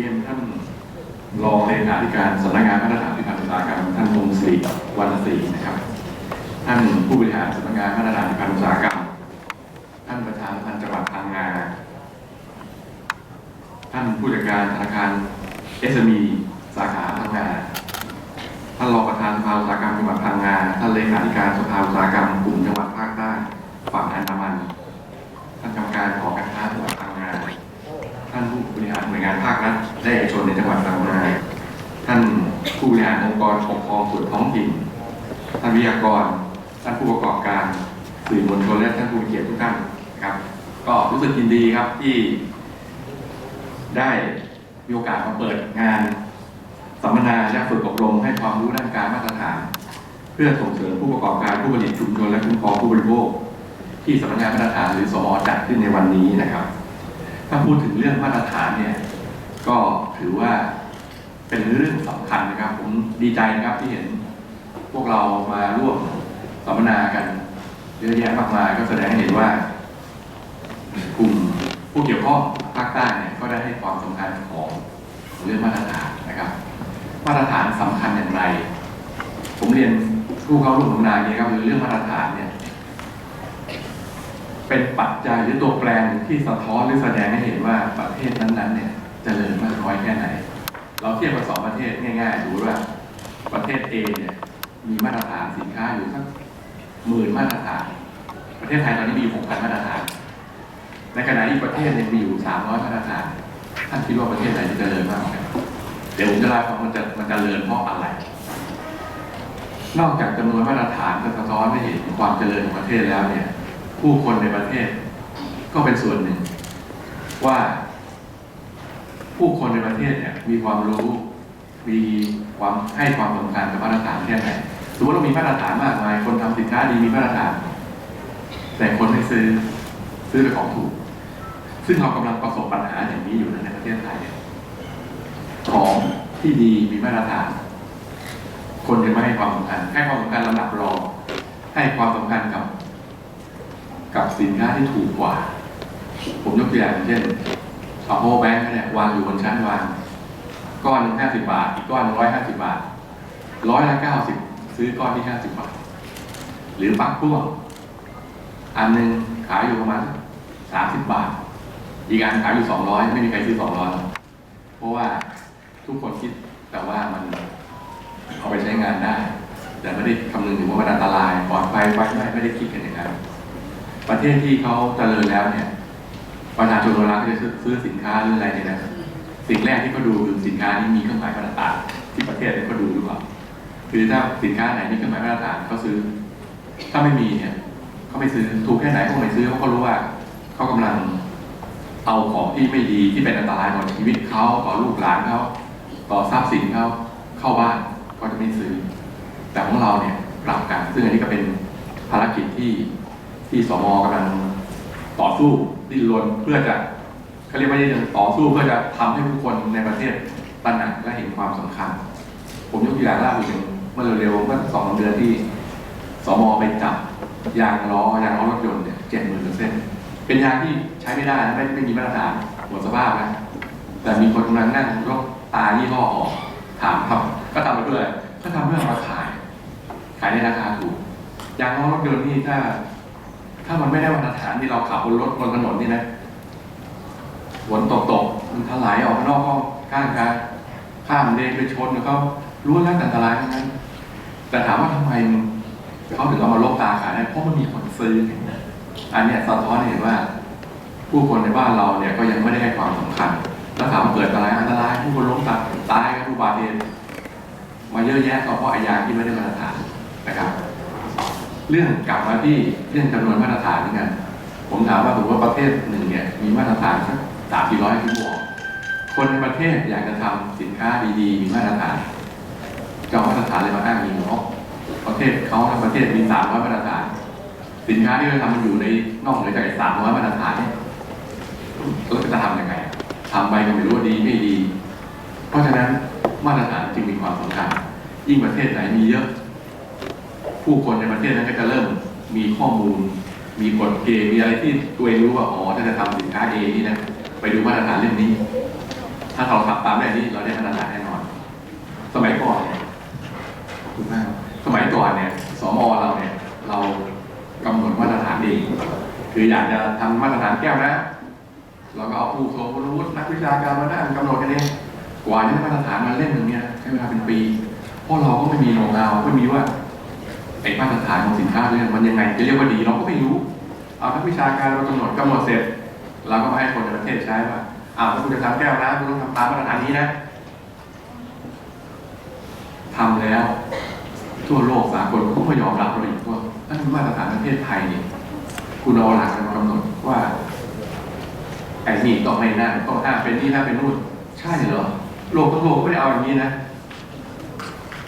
รียนท่านรองเลขาธิการสำนักงานมาตรฐานพิพัฒน์อุตสาหกรรมท่านพงศรีวรรณศรีนะครับ ท่านผู้บริหารสำนักงานมาตรฐานพิพัฒน์อุตสาหกรรมท่านประธานพันจังหวัดพังงาท่านผู้จัดการธนาคาร SME สาขาพังงาท่านรองประธานสภาอุตสาหกรรมจังหวัดพังงาท่านเลขาธิการสภาอุตสาหกรรมกลุ่มจังหวัดภาคใต้ฝั่งอันดา และเอกชนในจังหวัดพังงาท่านผู้บริหารองค์กรปกครองส่วนท้องถิ่นท่านวิทยากร ท่านผู้ประกอบการสื่อมวลชนและท่านผู้มีเกียรติทุกท่านนะครับ ก็รู้สึกยินดีครับที่ได้มีโอกาสมาเปิดงานสัมมนาและฝึกอบรมให้ความรู้ด้านการมาตรฐาน เพื่อส่งเสริมผู้ประกอบการผู้ผลิตชุมชนและคุ้มครองผู้บริโภค ที่สำนักงานมาตรฐานหรือสมจัดขึ้นในวันนี้นะครับ ถ้าพูดถึงเรื่องมาตรฐานเนี่ย ก็ถือว่าเป็นเรื่องสำคัญนะครับ ผมดีใจนะครับที่เห็นพวกเรามาร่วมสัมมนากันเยอะแยะมากมายก็แสดงให้เห็นว่ากลุ่มผู้เกี่ยวข้องภาคใต้เนี่ยก็ได้ให้ความสำคัญของเรื่องมาตรฐานนะครับ มาตรฐานสำคัญอย่างไร ผมเรียนผู้เข้าร่วมสัมมนาอย่านี้ครับคือเรื่องมาตรฐานเนี่ยเป็นปัจจัยหรือตัวแปรที่สะท้อนหรือแสดงให้เห็นว่าประเทศนั้นๆเนี่ย เจริญมากน้อยแค่ไหน เราเทียบกับสองประเทศง่ายๆดูว่า ประเทศเอเนี่ยมีมาตรฐานสินค้าอยู่สักหมื่นมาตรฐาน ประเทศไทยตอนนี้มีหกพันมาตรฐาน ในขณะที่ประเทศเนี่ยมีอยู่สามร้อยมาตรฐาน ท่านคิดว่าประเทศไหนจะเจริญมากกว่ากันเดี๋ยวผมจะเล่าให้ฟังว่ามันจะมันจะเจริญเพราะอะไร นอกจากจำนวนมาตรฐานจะสะท้อนให้เห็นความเจริญของประเทศแล้วเนี่ย ผู้คนในประเทศก็เป็นส่วนหนึ่งว่า ผู้คนในประเทศเนี่ยมีความรู้ มีความให้ความสำคัญกับมาตรฐานแค่ไหนสมมติเรามีมาตรฐานมากมาย คนทำสินค้าดีมีมาตรฐาน แต่คนไม่ซื้อซื้อแต่ของถูก ซึ่งเรากำลังประสบปัญหาอย่างนี้อยู่นะในประเทศไทยของที่ดีมีมาตรฐาน คนจะไม่ให้ความสำคัญให้ความสำคัญลำดับรอง ให้ความสำคัญกับ กับสินค้าที่ถูกกว่า ผมยกตัวอย่างเช่น เอาโฮแบงค์เนี่ยวางอยู่บนชั้นวาง ก้อนหนึ่งห้าสิบบาท อีกก้อนร้อยห้าสิบาท ร้อยละเก้าสิบซื้อก้อนที่ห้าสิบบาท หรือปักพ่วงอันหนึ่งขายอยู่ประมาณสามสิบบาท อีกอันขายอยู่สองร้อยไม่มีใครซื้อสองร้อยเพราะว่าทุกคนคิดแต่ว่ามันเอาไปใช้งานได้ แต่ไม่ได้คำนึงถึงว่ามันอันตรายปลอดภัยไฟไหม้ไม่ได้คิดกันอย่างนั้นประเทศที่เขาเจริญแล้วเนี่ย ประชาชนเวลาเขาจะซื้อสินค้าหรืออะไรเนี่ยนะสิ่งแรกที่เขาดูคือสินค้านี้มีเครื่องหมายมาตรฐานที่ประเทศเนี่ยเขาดูหรือเปล่าคือถ้าสินค้าไหนมีเครื่องหมายมาตรฐานเขาซื้อ ถ้าไม่มีเนี่ยเขาไม่ซื้อถูกแค่ไหนเขาก็ไม่ซื้อเพราะเขารู้ว่าเขากำลังเอาของที่ไม่ดีที่เป็นอันตรายต่อชีวิตเขาต่อลูกหลานเขาต่อทรัพย์สินเขาเข้าบ้านก็จะไม่ซื้อ แต่ของเราเนี่ยกลับกันซึ่งอันนี้ก็เป็นภารกิจที่ที่สมกำลัง ต่อสู้ดิ้นรนเพื่อจะเขาเรียกว่าดิ้นรนต่อสู้เพื่อจะทำให้ผู้คนในประเทศตระหนักและเห็นความสำคัญ ผมยกตัวอย่างล่าสุดอย่างเมื่อเร็วๆเมื่อสองเดือนที่สมไปจับยางล้อยางล้อรถยนต์เนี่ยเจ็ดหมื่นเปอร์เซ็นเป็นยางที่ใช้ไม่ได้ไม่ไม่มีมาตรฐานหมดสภาพนะแต่มีคนกำลังนั่งยกตายี่ห้อออกถามครับ ก็ทำไปเพื่ออะไรก็ทำเพื่อเอามาขาย ขายในราคาถูกยางล้อรถยนต์นี่ถ้า ถ้ามันไม่ได้มาตรฐานที่เราขับบนรถบนถนนนี่นะฝนตกตกๆมันถลายออกนอกห้องข้างกันข้ามเลนไปชนแล้วก็รู้แล้วแต่อันตรายทั้งนั้น แต่ถามว่าทำไมเขาถึงเอามาลบตาขายได้เพราะมันมีคนซื้ออันนี้สะท้อนเห็นว่า ผู้คนในบ้านเราเนี่ยก็ยังไม่ได้ให้ความสำคัญ แล้วถามว่าเกิดอะไรอันตรายผู้คนล้มตายตายกันผู้บาดเจ็บมาเยอะแยะก็เพราะอ้ยาที่ไม่ได้มาตรฐานนะครับ เรื่องกลับมาที่เรื่องจำนวนมาตรฐานนี่กัน ผมถามว่าถือว่าประเทศหนึ่งเนี่ยมีมาตรฐานสักสามสี่ร้อยที่บอกคนในประเทศอยากจะทำสินค้าดีๆ มีมาตรฐานจะเอามาตรฐานเลยมาอ้างอิงเนาะประเทศเขาทั้งประเทศมีสามร้อยมาตรฐาน สินค้าที่เราทำมันอยู่ในนอกเหนือจากสามร้อยมาตรฐานเนี่ยเราจะทำยังไงทำไปก็ไม่รู้ว่าดีไม่ดี เพราะฉะนั้นมาตรฐานจึงมีความสำคัญยิ่งประเทศไหนมีเยอะ ผู้คนในประเทศนั้นก็จะเริ่มมีข้อมูล มีกฎเกณฑ์มีอะไรที่ตัวเองรู้ว่าอ๋อถ้าจะทำสินค้าเอนี่นะไปดูมาตรฐานเรื่องนี้ ถ้าเราขับตามแบบนี้เราได้มาตรฐานแน่นอน สมัยก่อนเนี่ยขอบคุณมากสมัยก่อนเนี่ยสมอเราเนี่ย เรากำหนดมาตรฐานเองคืออยากจะทำมาตรฐานแก้วนะเราก็เอาผู้ทรงคุณวุฒินักวิชาการมานั่งกำหนดกันเองกว่าจะได้มาตรฐานมาเล่นหนึ่งเนี่ยใช้เวลาเป็นปี เพราะเราก็ไม่มีโน้ตเอาไม่มีว่า ไอ้มาตรฐานของสินค้าเนี่ยมันยังไง จะเรียกว่าดีเราก็ไม่รู้ เอานักวิชาการเรากำหนดกำหนดเสร็จเราก็ให้คนในประเทศใช้ว่าอ้าวถ้าคุณจะทำแก้วน้ำคุณต้องทำตามมาตรฐานนี้นะทำแล้ว ทั่วโลกสากลเขาก็ยอมรับเราอีกว่านั่นเป็นมาตรฐานประเทศไทยเนี่ยคุณเอาหลักมากำหนดว่าไอ้นี่ต้องไม่นั่นต้องห้ามเป็นนี่ห้ามเป็นนู่นใช่เหรอโลกทั้งโลกก็ไม่ได้เอาอย่างนี้นะ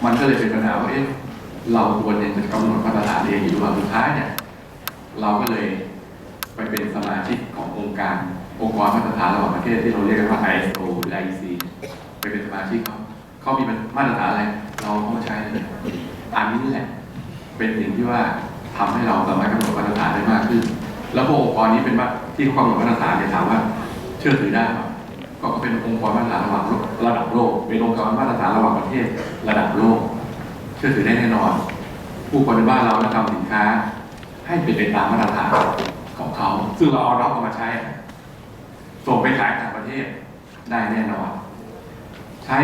มันก็เลยเป็นปัญหาว่าเอ๊ะ เราควรจะกำหนดมาตรฐานเองอยู่หรือเปล่าสุดท้ายเนี่ยเราก็เลยไปเป็นสมาชิกขององค์การองค์กรมาตรฐานระหว่างประเทศที่เราเรียกกันว่า ISO หรือ IEC ไปเป็นสมาชิกเขาเขามีมาตรฐานอะไร เราก็มาใช้เลยอันนี้แหละ เป็นสิ่งที่ว่าทำให้เราสามารถกำหนดมาตรฐานได้มากขึ้น แล้วพวกองค์กรนี้เป็นว่าที่เขากำหนดมาตรฐานเนี่ยถามว่า เชื่อถือได้ไหมก็เป็นองค์กรมาตรฐานระหว่างระดับโลกเป็นองค์กรมาตรฐานระหว่างประเทศระดับโลก ชื่อถือได้แน่นอน ผู้คนในบ้านเราและทำสินค้า ให้เป็นไปตามมาตรฐานของเขา ซึ่งเราเอาเราเอามาใช้ ส่งไปขายต่างประเทศได้แน่นอน ใช้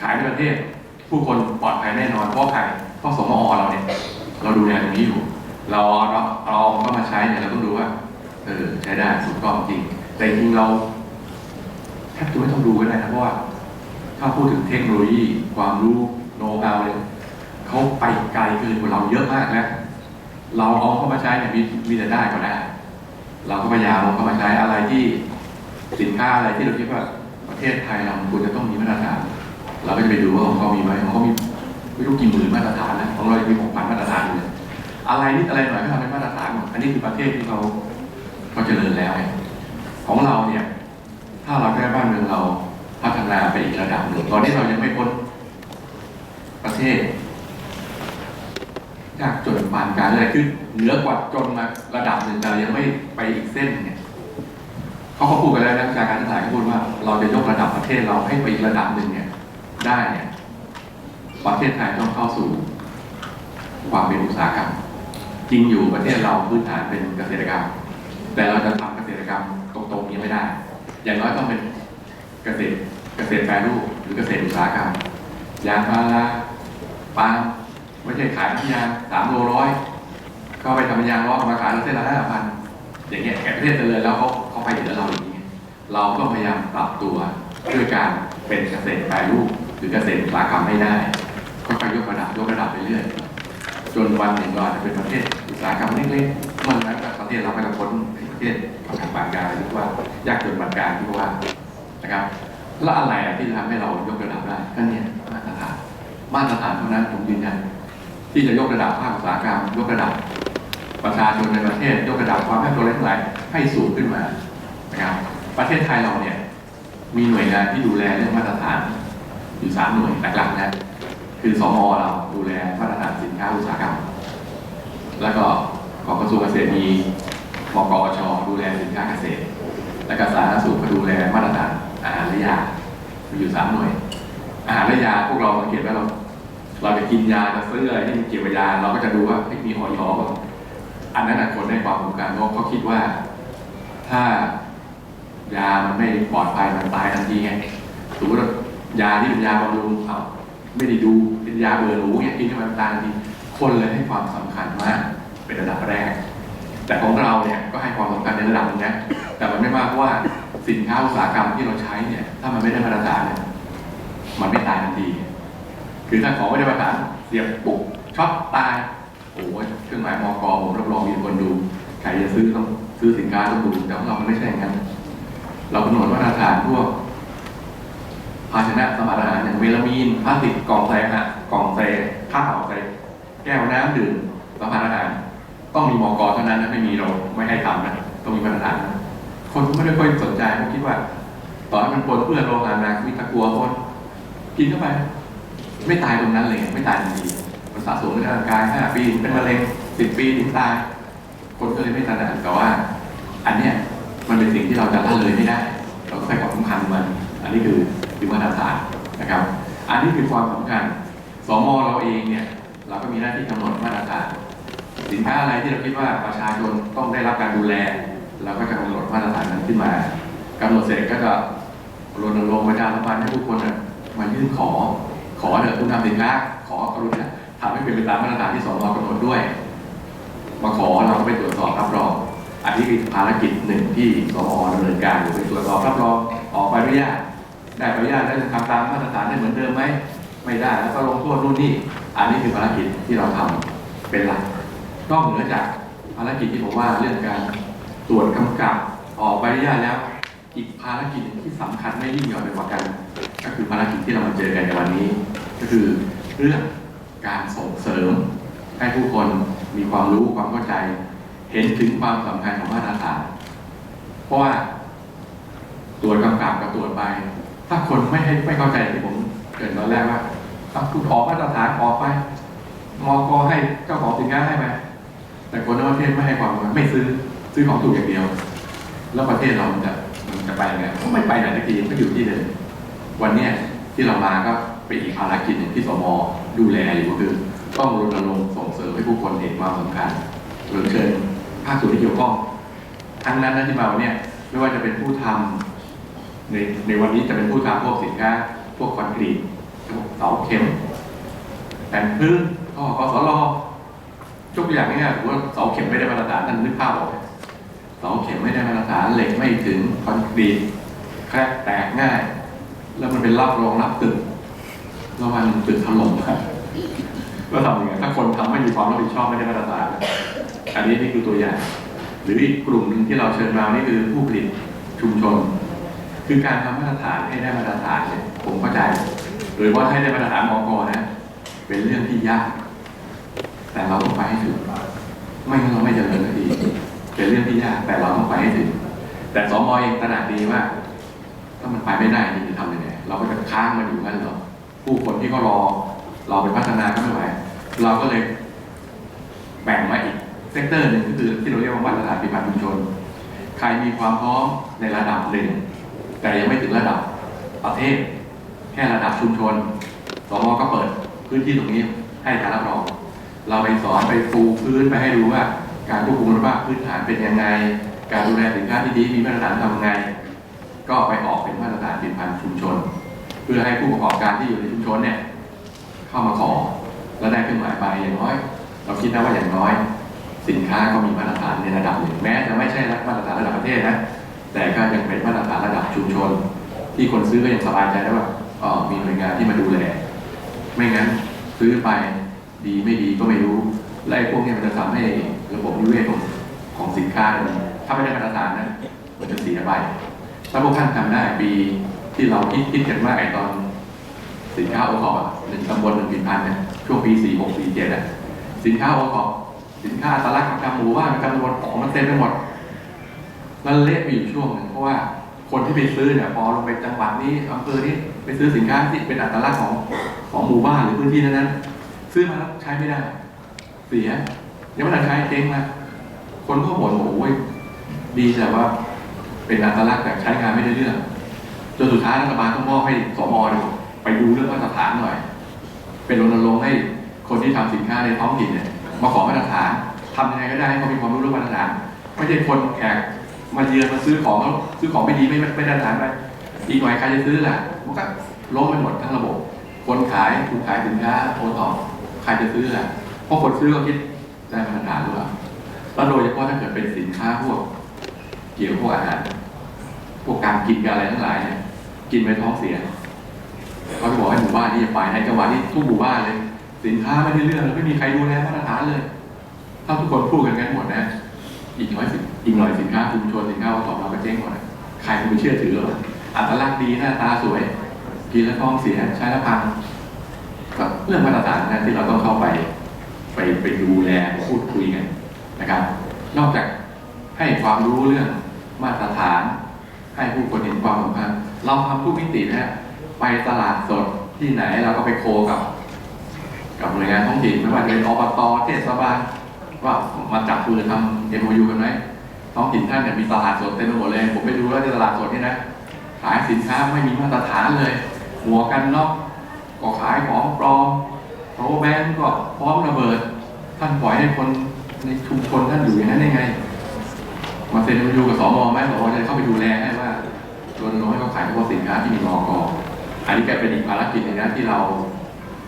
ขายในประเทศ ผู้คนปลอดภัยแน่นอน เพราะใครเพราะสมอเราเนี่ย เราดูแลตรงนี้อยู่ เราเราเราเอาเข้ามาใช้เนี่ยเราต้องดูว่าเออใช้ได้ถูกต้องจริง แต่จริงเราแทบจะไม่ต้องดูก็ได้นะเพราะว่าถ้าพูดถึงเทคโนโลยีความรู้โน้ตฮาวเนี่ย เขาไปไกลเกินกว่าเราเยอะมากแล้วเราเอาเข้ามาใช้เนี่ยมีมีแต่ได้ก็ได้ เราก็พยายามเอาเข้ามาใช้อะไรที่สินค้าอะไรที่เราคิดว่าประเทศไทยเราควรจะต้องมีมาตรฐาน เราก็จะไปดูว่าของเขามีไหมของเขามีไม่รู้กี่หมื่นมาตรฐานนะของเรายังมีหกพันมาตรฐานเลยอะไรนิดอะไรหน่อยก็ทำเป็นมาตรฐานหมดอันนี้คือประเทศที่เขาเขาเจริญแล้ว ของเราเนี่ย ถ้าเราได้บ้านเมืองเราพัฒนาไปอีกระดับหนึ่งตอนนี้เรายังไม่พ้นประเทศ ยากจนปานกลางอะไรคือเหนือกว่าจนมาระดับหนึ่งแต่ยังไม่ไปอีกเส้นเนี่ยเขาเขาพูดกันแล้วนักวิชาการทั้งหลายเขาพูดว่าเราจะยกระดับประเทศเราให้ไปอีกระดับหนึ่งเนี่ย ได้เนี่ยประเทศไทยต้องเข้าสู่ความเป็นอุตสาหกรรม จริงอยู่ประเทศเราพื้นฐานเป็นเกษตรกรรม แต่เราจะทำเกษตรกรรมตรงๆนี้ไม่ได้ อย่างน้อยต้องเป็นเกษตรเกษตรแปรรูปหรือเกษตรอุตสาหกรรมยางพาราปาล์ม ไม่ใช่ขายน้ำยางสามโลร้อยก็ไปทำยางล้อเอามาขายเส้นละห้าพันอย่างเงี้ยแก่ประเทศเจริญแล้วเขาเขาไปเหนือเราอย่างนี้ เราต้องพยายามปรับตัวด้วยการเป็นเกษตรแปรรูปหรือเกษตรอุตสาหกรรมไม่ได้ค่อยๆยกระดับยกระดับไปเรื่อยจนวันหนึ่งเราอาจจะเป็นประเทศอุตสาหกรรมเล็กๆมันนั้นประเทศเราก็จะพ้นประเทศของทางปานกลางหรือว่ายากจนปานกลางที่ว่านะครับแล้วอะไรที่ทำให้เรายกระดับได้ก็เนี่ยมาตรฐานมาตรฐานเท่านั้นผมยืนยัน ที่จะยกระดับภาคอุตสาหกรรมยกระดับประชาชนในประเทศ ยกระดับความแม่ตัวเล็กทั้งหลายให้สูงขึ้นมานะครับประเทศไทยเราเนี่ยมีหน่วยงานที่ดูแลเรื่องมาตรฐานอยู่สามหน่วยหลักๆนะคือสมอเราดูแลมาตรฐานสินค้าอุตสาหกรรม แล้วก็ของกระทรวงเกษตรมีมกอชดูแลสินค้าเกษตร และก็สาธารณสุขก็ดูแลมาตรฐานอาหารและยาอยู่สามหน่วยอาหารและยาพวกเราสังเกตว่าเรา เราจะกินยาจะซื้ออะไรที่มันเกี่ยวกับยาเราก็จะดูว่าเฮ้ยมีออยอะอันนั้นคนได้ความรู้กันเพราะเขาคิดว่า ถ้ายามันไม่ปลอดภัยมันตายทันทีไงสมมติว่ายาที่เป็นยาบำรุงเอาไม่ได้ดูเป็นยาเบื่อหนูเนี่ยกินให้มันตายทันทีคนเลยให้ความสำคัญมากเป็นระดับแรก แต่ของเราเนี่ยก็ให้ความสำคัญในระดับนึงนะแต่มันไม่มากเพราะว่าสินค้าอุตสาหกรรมที่เราใช้เนี่ย ถ้ามันไม่ได้มาตรฐานเนี่ยมันไม่ตายทันที คือถ้าของไม่ได้มาตรฐานเสียบปุกช็อตตายโอ้ยเครื่องหมายมอกผมรับรองมีคนดูใครจะซื้อต้องซื้อสินค้าต้องดูแต่ของเรามันไม่ใช่อย่างนั้น เรากำหนดมาตรฐานพวกภาชนะสมารอาหารอย่างเวลามีนพลาสติกกล่องใส่อาหารกล่องใส่ข้าวใส่แก้วน้ำดื่มสมารอาหารต้องมีมอกเท่านั้นนะไม่มีเราไม่ให้ทำนะต้องมีมาตรฐานคนก็ไม่ได้ค่อยสนใจเขาคิดว่าต่อให้มันปนเปื้อนโลหะหนักมีตะกัวคนกินเข้าไป ไม่ตายตรงนั้นเลยไม่ตายทันทีมันสะสมในร่างกายห้าปีเป็นมะเร็งสิบปีถึงตาย คนก็เลยไม่ตระหนักแต่ว่า อันเนี้ยมันเป็นสิ่งที่เราจะละเลยไม่ได้เราก็ให้ความสำคัญมัน อันนี้คือคือมาตรฐานนะครับ อันนี้คือความสำคัญสมเราเองเนี่ยเราก็มีหน้าที่กำหนดมาตรฐานสินค้าอะไรที่เราคิดว่าประชาชนต้องได้รับการดูแลเราก็จะกำหนดมาตรฐานนั้นขึ้นมากำหนดเสร็จก็จะรณรงค์ประชาสัมพันธ์ให้ผู้คนมายื่นขอ ขอเถอะคุณทำสินค้าขอกรุณาทำให้เป็นไปตามมาตรฐานที่สมกำหนดด้วย มาขอเราก็ไปตรวจสอบรับรอง อันนี้คือภารกิจหนึ่งที่สมดำเนินการอยู่ไปตรวจสอบรับรองออกใบอนุญาตได้ใบอนุญาตแล้วทำตามมาตรฐานได้เหมือนเดิมไหมไม่ได้แล้วก็ลงโทษนู่นนี่อันนี้คือภารกิจที่เราทำเป็นหลักนอกเหนือจากภารกิจที่ผมว่าเรื่องการตรวจกำกับออกใบอนุญาตแล้ว อีกภารกิจหนึ่งที่สำคัญไม่ยิ่งย่อนไปกว่ากัน ก็คือภารกิจที่เรามาเจอกันในวันนี้ ก็คือเรื่องการส่งเสริม ให้ผู้คนมีความรู้ความเข้าใจ เห็นถึงความสำคัญของมาตรฐานเพราะว่าตรวจกำกับกับตรวจไป ถ้าคนไม่ให้ไม่เข้าใจที่ผมเกิดตอนแรกว่าถ้าคุณออกมาตรฐานออกไปมอกให้เจ้าของสินค้าให้ไปแต่คนในประเทศไม่ให้ความไม่ซื้อซื้อของถูกอย่างเดียว แล้วประเทศเราจะ มันจะไปยังไงก็ไม่ไปไหนสักทีก็อยู่ที่เดิมวันเนี้ยที่เรามาก็เป็นอีกภารกิจหนึ่งที่สมดูแลอยู่ก็คือต้องรณรงค์ส่งเสริมให้ผู้คนเห็นความสำคัญเรียนเชิญภาคส่วนที่เกี่ยวข้องทั้งนั้นนะที่มาวันเนี้ยไม่ว่าจะเป็นผู้ทำในในวันนี้จะเป็นผู้ทำพวกสินค้าพวกคอนกรีตเสาเข็มแผ่นพื้นท่อกสลยกตัวอย่างง่ายๆถือว่าเสาเข็มไม่ได้มาตรฐานนั่นนึกภาพออกไเสาเข็มไม่ได้มาตรฐานเหล็กไม่ถึงคอนกรีตแครกแตกง่าย แล้วมันเป็นรับรองรับตึกแล้ววันตึกถล่มก็ทำยังไงถ้าคนทำไม่มีความรับผิดชอบไม่ได้มาตรฐานอันนี้นี่คือตัวอย่าง หรืออีกกลุ่มหนึ่งที่เราเชิญมานี่คือผู้ผลิตชุมชน คือการทำมาตรฐานให้ได้มาตรฐานเนี่ยผมเข้าใจหรือว่าให้ได้มาตรฐานมอกนะ เป็นเรื่องที่ยาก แต่เราต้องไปให้ถึงไม่งั้นเราไม่เจริญสักที เป็นเรื่องที่ยากแต่เราต้องไปให้ถึง แต่สมเองตระหนักดีว่า ถ้ามันไปไม่ได้จริงจะทำยังไงเราก็จะค้างมันอยู่นั่นหรอผู้คนที่เขารอ เราไปพัฒนาก็ไม่ไหวเราก็เลยแบ่งมาอีกเซกเตอร์หนึ่งก็คือที่เราเรียกว่ามาตรฐานปฏิบัติชุมชน ใครมีความพร้อมในระดับหนึ่งแต่ยังไม่ถึงระดับประเทศ แค่ระดับชุมชนสมก็เปิดพื้นที่ตรงนี้ให้การรับรอง เราไปสอนไปฟูพื้นไปให้รู้ว่า การควบคุมคุณภาพพื้นฐานเป็นยังไง การดูแลสินค้าที่ดีมีมาตรฐานทำยังไง ก็ไปออกเป็นมาตรฐานผลิตภัณฑ์ชุมชน เพื่อให้ผู้ประกอบการที่อยู่ในชุมชนเนี่ยเข้ามาขอแล้วได้เครื่องหมายไปอย่างน้อย เราคิดนะว่าอย่างน้อย สินค้าก็มีมาตรฐานในระดับหนึ่งแม้จะไม่ใช่มาตรฐานระดับประเทศนะแต่ก็ยังเป็นมาตรฐานระดับชุมชน ที่คนซื้อก็ยังสบายใจได้ว่าอ๋อมีหน่วยงานที่มาดูแลไม่งั้นซื้อไปดีไม่ดีก็ไม่รู้ และไอ้พวกนี้มันจะทำให้ระบบนิเวศของของสินค้าเนี่ยมันถ้าไม่ได้มาตรฐานนะมันจะเสียไปถ้าพวกท่านจำได้ปีที่เราคิดคิดกันมาไอ้ตอนสินค้าโอทอปหนึ่งตำบลหนึ่งปีพันเนี่ยช่วงปีสี่หกสี่เจ็ดอะสินค้าโอทอปสินค้าตลักษณ์ประจำหมู่บ้านประจำตำบลของมันเต็มไปหมดแล้วเละไปอยู่ช่วงหนึ่งเพราะว่าคนที่ไปซื้อเนี่ยพอลงไปจังหวัดนี้อำเภอนี้ไปซื้อสินค้าที่เป็นอัตลักษณ์ของของหมู่บ้านหรือพื้นที่นั้นๆซื้อมาแล้วใช้ไม่ได้ เสียยังไม่ทันใช้เจ๊งมาคนก็บ่นโอ้ยดีแต่ว่า เป็นอัตลักษณ์แต่ใช้งานไม่ได้เรื่องจนสุดท้ายรัฐบาลต้องมอบให้สมเนี่ยไปดูเรื่องมาตรฐานหน่อย เป็นรณรงค์ให้คนที่ทำสินค้าในท้องถิ่นเนี่ยมาขอมาตรฐานทำยังไงก็ได้ให้เขามีความรู้เรื่องมาตรฐานไม่ใช่คนแขกมาเยือนมาซื้อของแล้วซื้อของไม่ดีไม่ไม่ได้มาตรฐานไปอีกหน่อยใครจะซื้อล่ะมันก็ล้มไปหมดทั้งระบบ คนขายผู้ขายสินค้าโอทอใครจะซื้อล่ะ เพราะคนซื้อก็คิดได้มาตรฐานหรือเปล่าแล้วโดยเฉพาะถ้าเกิดเป็นสินค้าพวก เกี่ยวพวกอาหารพวกการกินกันอะไรทั้งหลายเนี่ยกินไปท้องเสียเขาจะบอกให้หมู่บ้านที่จะไปในจังหวัดนี้ทุกหมู่บ้านเลย สินค้าไม่ได้เรื่องเลยไม่มีใครดูแลมาตรฐานเลย ถ้าทุกคนพูดกันกันหมดนะอีกน้อยสิอีกหน่อยสินค้าชุมชนสินค้าของเราก็เจ๊งหมดใครจะไปเชื่อถือหรออัตลักษณ์ดีหน้าตาสวย กินแล้วท้องเสียใช้แล้วพังเรื่องมาตรฐานนะที่เราต้องเข้าไป ไปไปดูแลพูดคุยกันนะครับ นอกจากให้ความรู้เรื่องมาตรฐาน ให้ผู้คนเห็นความสำคัญเราทำทุกมิตินะฮะไปตลาดสดที่ไหนเราก็ไปโคกับกับหน่วยงานท้องถิ่นไม่ว่าจะเป็นอบตเทศบาลว่ามาจับมือทำเอ็มยูกันไหมท้องถิ่นท่านเนี่ยมีตลาดสดเต็มไปหมดเลย ผมไปดูแล้วที่ตลาดสดนี่นะขายสินค้าไม่มีมาตรฐานเลย หัวกันน็อกก็ขายของปลอม โพแบงก็พร้อมระเบิด ท่านปล่อยให้คนในชุมชนท่านอยู่อย่างนั้นได้ไง มาเซ็นมาดูกับสมอไหมสมจะเข้าไปดูแลให้ว่ารณรงค์ให้เขาขายเฉพาะสินค้าที่มีมอกอันนี้แกเป็นอีกภารกิจหนึงนะที่เรา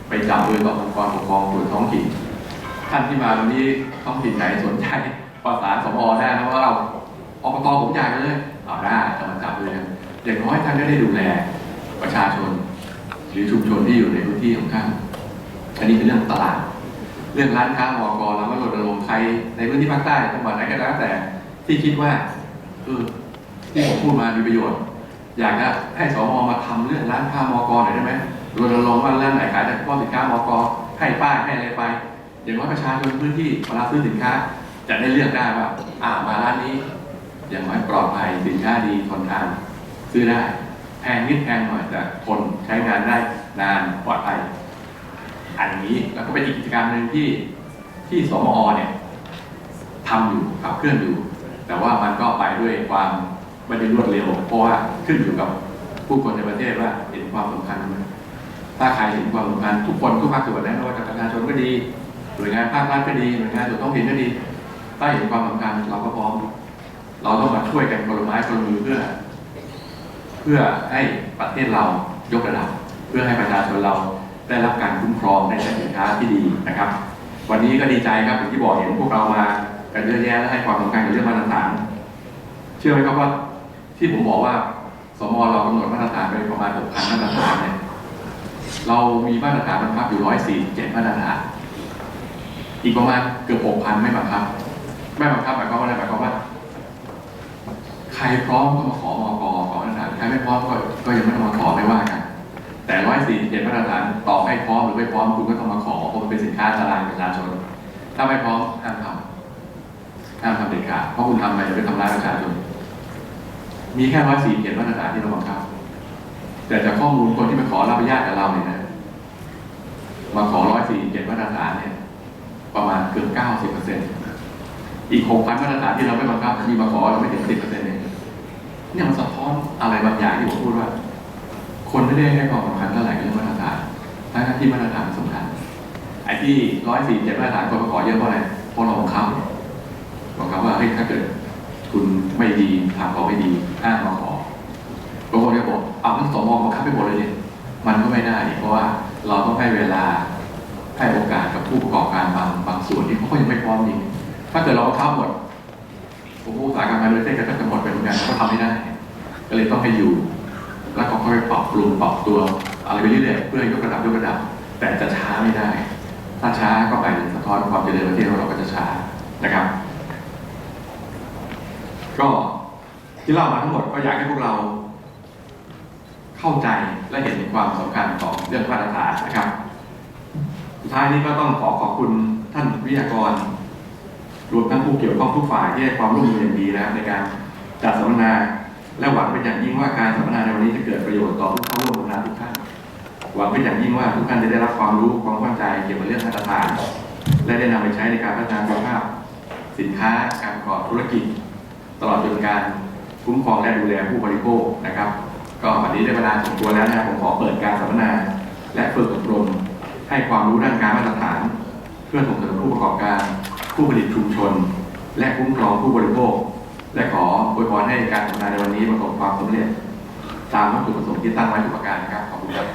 ไปจับมือกับองค์กรปกครองส่วนท้องถิ่น ท่านที่มาวันนี้ท้องถิ่นไหนสนใจประสานสมอได้นะว่าเราอบตผมอยากเลยเอาได้จะมาจับเลยอย่างน้อยท่านก็ได้ดูแลประชาชนหรือชุมชนที่อยู่ในพื้นที่ของท่าน อันนี้เป็นเรื่องตลาด เรื่องร้านค้ามอกเราก็รณรงค์ใครในพื้นที่ภาคใต้จังหวัดไหนก็แล้วแต่ที่คิดว่าเออที่ผมพูดมามีประโยชน์ อยากจะให้สมมาทำเรื่องร้านค้ามอกรหน่อยได้ไหมรณรงค์ว่าร้านไหนขายแต่เฉพาะสินค้ามอกรให้ป้ายให้อะไรไป อย่างน้อยประชาชนพื้นที่เวลาซื้อสินค้า จะได้เลือกได้ว่า อ่ามาร้านนี้ อย่างน้อยปลอดภัยสินค้าดีทนทานซื้อได้แพงนิดแพงหน่อยแต่ทนใช้งานได้นานปลอดภัย อันนี้ แล้วก็เป็นอีกกิจกรรมหนึ่งที่ที่สมอเนี่ยทำอยู่ขับเคลื่อนอยู่ แต่ว่ามันก็ไปด้วยความไม่ได้รวดเร็ว เพราะว่าขึ้นอยู่กับผู้คนในประเทศว่าเห็นความสำคัญไหมถ้าใครเห็นความสำคัญทุกคนทุกภาคส่วนนะไม่ว่าจะประชาชนก็ดีหน่วยงานภาครัฐก็ดีหน่วยงานส่วนท้องถิ่นก็ดี ถ้าเห็นความสำคัญเราก็พร้อม เราต้องมาช่วยกันคนละไม้คนละมือเพื่อ เพื่อให้ประเทศเรายกระดับ เพื่อให้ประชาชนเรา ได้รับการคุ้มครองในสินค้าที่ดีนะครับ วันนี้ก็ดีใจครับอย่างที่บอกเห็นพวกเรามากันเยอะแยะและให้ความสำคัญกับเรื่องมาตรฐานเชื่อไหมครับว่าที่ผมบอกว่าสมอเรากำหนดมาตรฐานไปประมาณ 6,000 มาตรฐานเนี่ยเรามีมาตรฐานบังคับอยู่ 147 มาตรฐาน อีกประมาณเกือบ 6,000 ไม่บังคับ ไม่บังคับหมายความว่าอะไรหมายความว่า ใครพร้อมก็มาขอมอกขอมาตรฐาน ใครไม่พร้อมก็ก็ยังไม่ต้องมาขอไม่ว่ากัน แต่147มาตรฐานต่อให้พร้อมหรือไม่พร้อมคุณก็ต้องมาขอเพราะมันเป็นสินค้าตลาดประชาชน ถ้าไม่พร้อมห้ามทำห้ามทำเด็ดขาดเพราะคุณทำไปจะไปทำร้ายประชาชน มีแค่147มาตรฐานที่เราบังคับ แต่จากข้อมูลคนที่มาขอรับอนุญาตกับเราเนี่ยนะมาขอ147มาตรฐานเนี่ยประมาณเกือบ90เปอร์เซ็นต์อีก6,000มาตรฐานที่เราไม่บังคับมีมาขอเราไม่ถึง10เปอร์เซ็นต์เองเนี่ยมันสะท้อนอะไรบางอย่างที่ผมพูดว่า คนไม่ได้ให้ความสำคัญเท่าไหร่กับเรื่องมาตรฐานทั้งที่มาตรฐานสำคัญไอ้ที่147มาตรฐานคนมาขอเยอะเพราะอะไรเพราะเราบังคับบังคับว่าเฮ้ยถ้าเกิดคุณไม่ดีทางขาไม่ดีห้ามมาขอบางคนก็บอกเอาทั้งสองมองบังคับไปหมดเลยเนี่ยมันก็ไม่ได้เพราะว่าเราต้องให้เวลาให้โอกาสกับผู้ประกอบการบางบางส่วนที่เขาก็ยังไม่พร้อมจริงถ้าเกิดเราบังคับหมดผมอุตสาหกรรมการเดินเส้นก็จะหมดไปเหมือนกันก็ทำไม่ได้ ก็เลยต้องให้อยู่ แล้วก็ค่อยปรับปรุงปรับตัวอะไรไปเรื่อยๆเพื่อยกระดับยกระดับ แต่จะช้าไม่ได้ ถ้าช้าก็ไปสะท้อนความเจริญประเทศของเราก็จะช้านะครับ ก็ที่เล่ามาทั้งหมดก็อยากให้พวกเรา เข้าใจและเห็นความสำคัญของเรื่องมาตรฐานนะครับสุดท้ายนี้ก็ต้องขอขอบคุณท่านวิทยากร รวมทั้งผู้เกี่ยวข้องทุกฝ่ายที่ให้ความร่วมมืออย่างดีนะในการจัดสัมมนา และหวังเป็นอย่างยิ่งว่าการสัมมนาในวันนี้จะเกิดประโยชน์ต่อผู้เข้าร่วมสัมมนาทุกท่าน หวังเป็นอย่างยิ่งว่าทุกท่านจะได้รับความรู้ความเข้าใจเกี่ยวกับเรื่องมาตรฐาน และได้นำไปใช้ในการพัฒนาคุณภาพ สินค้าการประกอบธุรกิจ ตลอดจนการคุ้มครองและดูแลผู้บริโภคนะครับ ก็วันนี้ได้เวลาสมควรแล้วนะผมขอเปิดการสัมมนา และฝึกอบรมให้ความรู้ด้านการมาตรฐาน เพื่อส่งเสริมผู้ประกอบการ ผู้ผลิตชุมชน และคุ้มครองผู้บริโภค และขออวยพรให้การทำงานาในวันนี้ประสบความสำเร็จ ตามวัตถุประสงค์ที่ตั้งไว้ทุกประการนะครับ ขอบคุณครับ